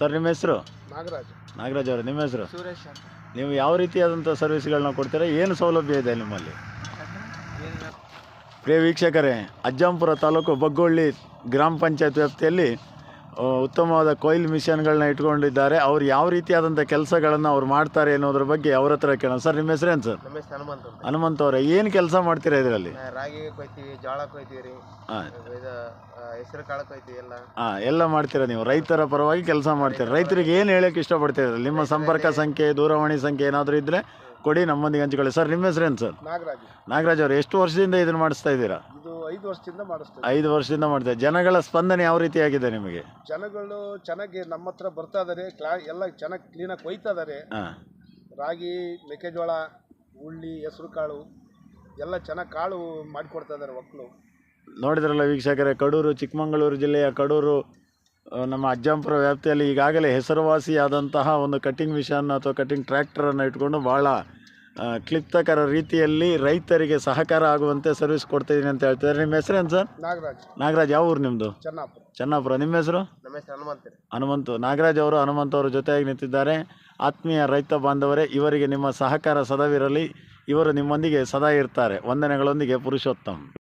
Sir ನಿಮ್ಮ ಹೆಸರು? ನಾಗರಾಜ್. ನಾಗರಾಜ್ ಅವರು ನಿಮ್ಮ ಹೆಸರು? ಸುರೇಶ್ ಅಂತ. ನೀವು ಯಾವ ರೀತಿಯಾದಂಥ ಸರ್ವಿಸ್ಗಳನ್ನ ಕೊಡ್ತೀರಾ? ಏನು ಸೌಲಭ್ಯ ಇದೆ ನಿಮ್ಮಲ್ಲಿ? ಪ್ರಿಯ ವೀಕ್ಷಕರೇ ಅಜ್ಜಂಪುರ ತಾಲೂಕು ಬಗ್ಗೊಳ್ಳಿ ಗ್ರಾಮ ಪಂಚಾಯತ್ ವ್ಯಾಪ್ತಿಯಲ್ಲಿ ಉತ್ತಮವಾದ ಕೊಯ್ಲು ಮಿಷನ್ಗಳನ್ನ ಇಟ್ಕೊಂಡಿದ್ದಾರೆ. ಅವ್ರು ಯಾವ ರೀತಿಯಾದಂಥ ಕೆಲಸಗಳನ್ನು ಅವ್ರು ಮಾಡ್ತಾರೆ ಅನ್ನೋದ್ರ ಬಗ್ಗೆ ಅವ್ರ ಹತ್ರ ಕೇಳೋಣ. ಸರ್ ನಿಮ್ಮ ಹೆಸರೇನು ಸರ್? ನಮ್ಮ ಹೆಸರು ಹನುಮಂತ ಅಂತ. ಹನುಮಂತ ಅವರೇ ಏನು ಕೆಲಸ ಮಾಡ್ತೀರಾ ಇದರಲ್ಲಿ? ರಾಗಿ ಕೊಯ್ತೀವಿ ಜೋಳ ಕೊಯ್ತೀವಿ ರೀ. ಹಾಂ ಇದು ಹೆಸರು ಕಾಳು ಕೊಯ್ತೀವಿ ಎಲ್ಲ. ಹಾಂ ಎಲ್ಲ ಮಾಡ್ತೀರಾ ನೀವು? ರೈತರ ಪರವಾಗಿ ಕೆಲಸ ಮಾಡ್ತೀರಾ? ರೈತರಿಗೆ ಏನು ಇಷ್ಟ ಇಷ್ಟಪಡ್ತೀರಾ? ನಿಮ್ಮ ಸಂಪರ್ಕ ಸಂಖ್ಯೆ ದೂರವಾಣಿ ಸಂಖ್ಯೆ ಏನಾದರೂ ಇದ್ದರೆ ಕೊಡಿ ನಮ್ಮೊಂದಿಗೆ ಹಂಚಿಕೊಳ್ಳಿ. ಸರ್ ನಿಮ್ಮ ಹೆಸರೇನು ಸರ್? ನಾಗರಾಜ್. ನಾಗರಾಜ್ ಅವರು ಎಷ್ಟು ವರ್ಷದಿಂದ ಇದನ್ನು ಮಾಡಿಸ್ತಾ ಇದ್ದೀರಾ? ಇದು ಐದು ವರ್ಷದಿಂದ ಮಾಡಿಸ್ತೀವಿ ಐದು ವರ್ಷದಿಂದ ಮಾಡ್ತಾರೆ ಜನಗಳ ಸ್ಪಂದನೆ ಯಾವ ರೀತಿಯಾಗಿದೆ ನಿಮಗೆ? ಜನಗಳು ಚೆನ್ನಾಗಿ ನಮ್ಮ ಹತ್ರ ಬರ್ತಾ ಇದಾರೆ ಕ್ಲಾ ಎಲ್ಲ ಚೆನ್ನಾಗಿ ಕ್ಲೀನಾಗಿ ಕೊಯ್ತಾ ಇದಾರೆ. ಹಾಂ. ರಾಗಿ ಮೆಕ್ಕೆಜೋಳ ಉಳ್ಳಿ ಹೆಸರು ಕಾಳು ಎಲ್ಲ ಚೆನ್ನಾಗಿ ಕಾಳು ಮಾಡಿಕೊಡ್ತಾ ಇದಾರೆ ಮಕ್ಕಳು ನೋಡಿದ್ರಲ್ಲ ವೀಕ್ಷಕರೇ ಕಡೂರು ಚಿಕ್ಕಮಗಳೂರು ಜಿಲ್ಲೆಯ ಕಡೂರು ನಮ್ಮ ಅಜ್ಜಂಪುರ ವ್ಯಾಪ್ತಿಯಲ್ಲಿ ಈಗಾಗಲೇ ಹೆಸರುವಾಸಿಯಾದಂತಹ ಒಂದು ಕಟ್ಟಿಂಗ್ ಮಿಷನ್ ಅಥವಾ ಕಟ್ಟಿಂಗ್ ಟ್ರ್ಯಾಕ್ಟರನ್ನು ಇಟ್ಕೊಂಡು ಭಾಳ ಕ್ಲಿಪ್ತಕರ ರೀತಿಯಲ್ಲಿ ರೈತರಿಗೆ ಸಹಕಾರ ಆಗುವಂತೆ ಸರ್ವಿಸ್ ಕೊಡ್ತಿದ್ದೀನಿ ಅಂತ ಹೇಳ್ತಿದ್ದಾರೆ. ನಿಮ್ಮ ಹೆಸರೇನು ಸರ್? ನಾಗರಾಜ್. ನಾಗರಾಜ್ ಯಾವ ಊರು ನಿಮ್ಮದು ಚೆನ್ನಾಪುರ. ಚೆನ್ನಾಪುರ. ನಿಮ್ಮ ಹೆಸರು? ಹನುಮಂತ ಹನುಮಂತು. ನಾಗರಾಜ್ ಅವರು ಹನುಮಂತ ಅವರು ಜೊತೆಯಾಗಿ ನಿಂತಿದ್ದಾರೆ. ಆತ್ಮೀಯ ರೈತ ಬಾಂಧವರೇ ಇವರಿಗೆ ನಿಮ್ಮ ಸಹಕಾರ ಸದಾವಿರಲಿ. ಇವರು ನಿಮ್ಮೊಂದಿಗೆ ಸದಾ ಇರ್ತಾರೆ. ವಂದನೆಗಳೊಂದಿಗೆ ಪುರುಷೋತ್ತಮ್.